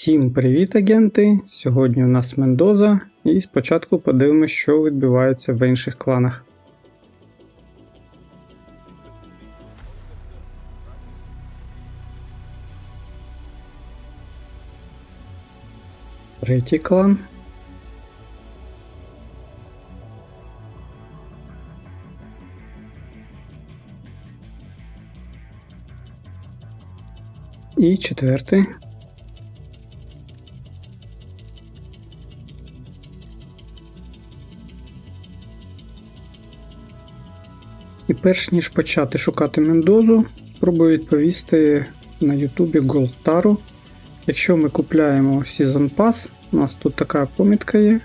Всім привіт, агенти! Сьогодні у нас Мендоза, і спочатку подивимося, що відбувається в інших кланах. Третій клан. І четвертий. І перш ніж почати шукати Мендозу, спробую відповісти на Ютубі Голдтару. Якщо ми купляємо Season Pass, у нас тут така помітка є.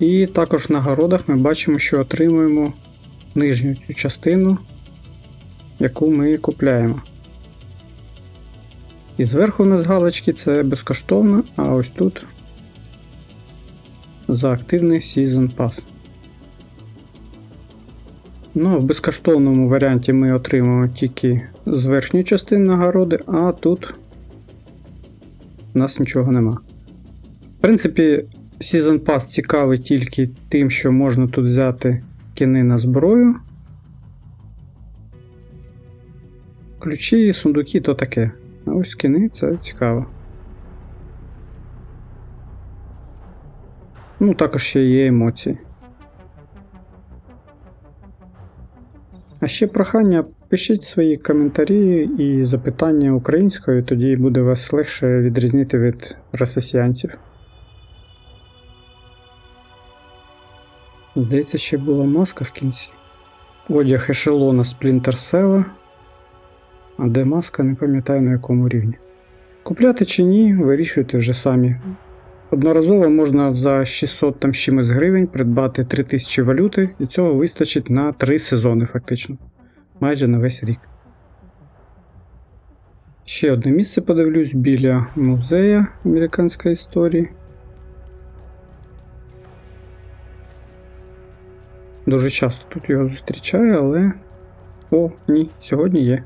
І також в нагородах ми бачимо, що отримуємо нижню цю частину, яку ми купляємо. І зверху у нас галочки це безкоштовно, а ось тут за активний Season Pass. Ну, в безкоштовному варіанті ми отримуємо тільки з верхньої частини нагороди, а тут у нас нічого нема. В принципі, Season Pass цікавий тільки тим, що можна тут взяти кини на зброю. Ключі, сундуки то таке. А ось скини це цікаво. Ну, також ще є емоції. А ще прохання, пишіть свої коментарі і запитання українською, тоді буде вас легше відрізнити від росіянців. Здається, ще була маска в кінці. Одяг ешелона Splinter Cell. А де маска, не пам'ятаю на якому рівні. Купляти чи ні, вирішуйте вже самі. Одноразово можна за 600 там чимось гривень придбати 3000 валюти, і цього вистачить на 3 сезони, фактично. Майже на весь рік. Ще одне місце подивлюсь біля музея американської історії. Дуже часто тут його зустрічаю, але. О, ні, сьогодні є.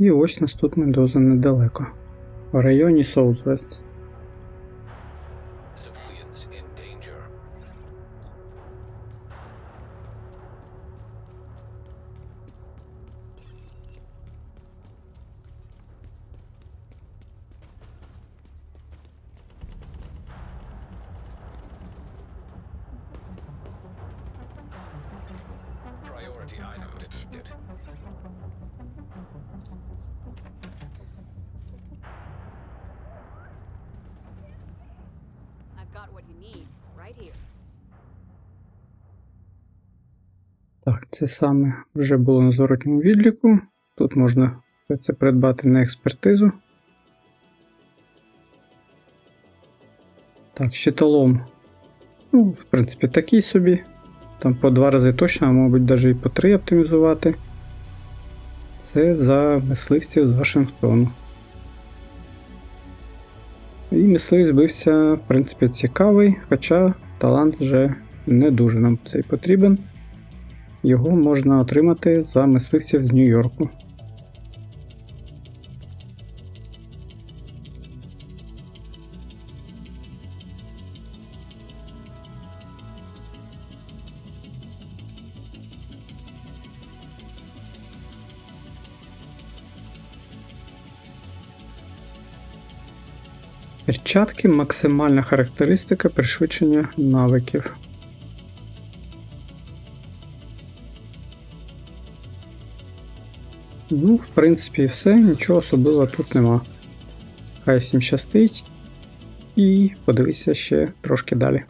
І ось нас тут Мендоза недалеко. В районі Соузвест. Priority item detected. Так, це саме вже було на зворотньому відліку. Тут можна це придбати на експертизу. Так, щитолом. Ну, в принципі, такий собі. Там по два рази точно, а мабуть, навіть і по три оптимізувати. Це за мисливців з Вашингтону. І мисливець бився, в принципі, цікавий, хоча талант вже не дуже нам цей потрібен. Його можна отримати за мисливців з Нью-Йорку. Перчатки максимальна характеристика пришвидшення навиків. Ну, в принципі, все, нічого особливого тут нема. Хай всім щастить. І подивися ще трошки далі.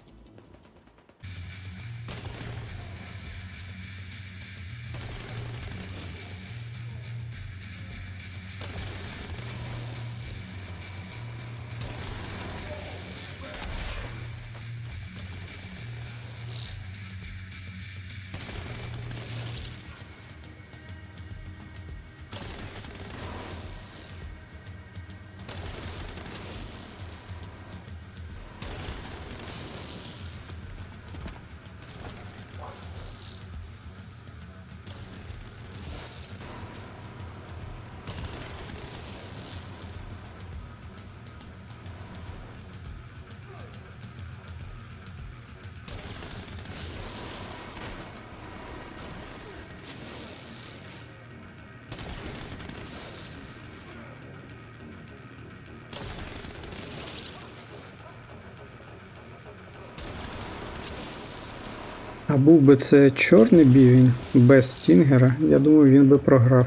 А був би це чорний бівень без стінгера, я думаю, він би програв.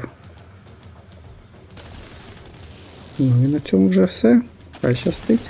Ну і на цьому вже все. Хай щастить.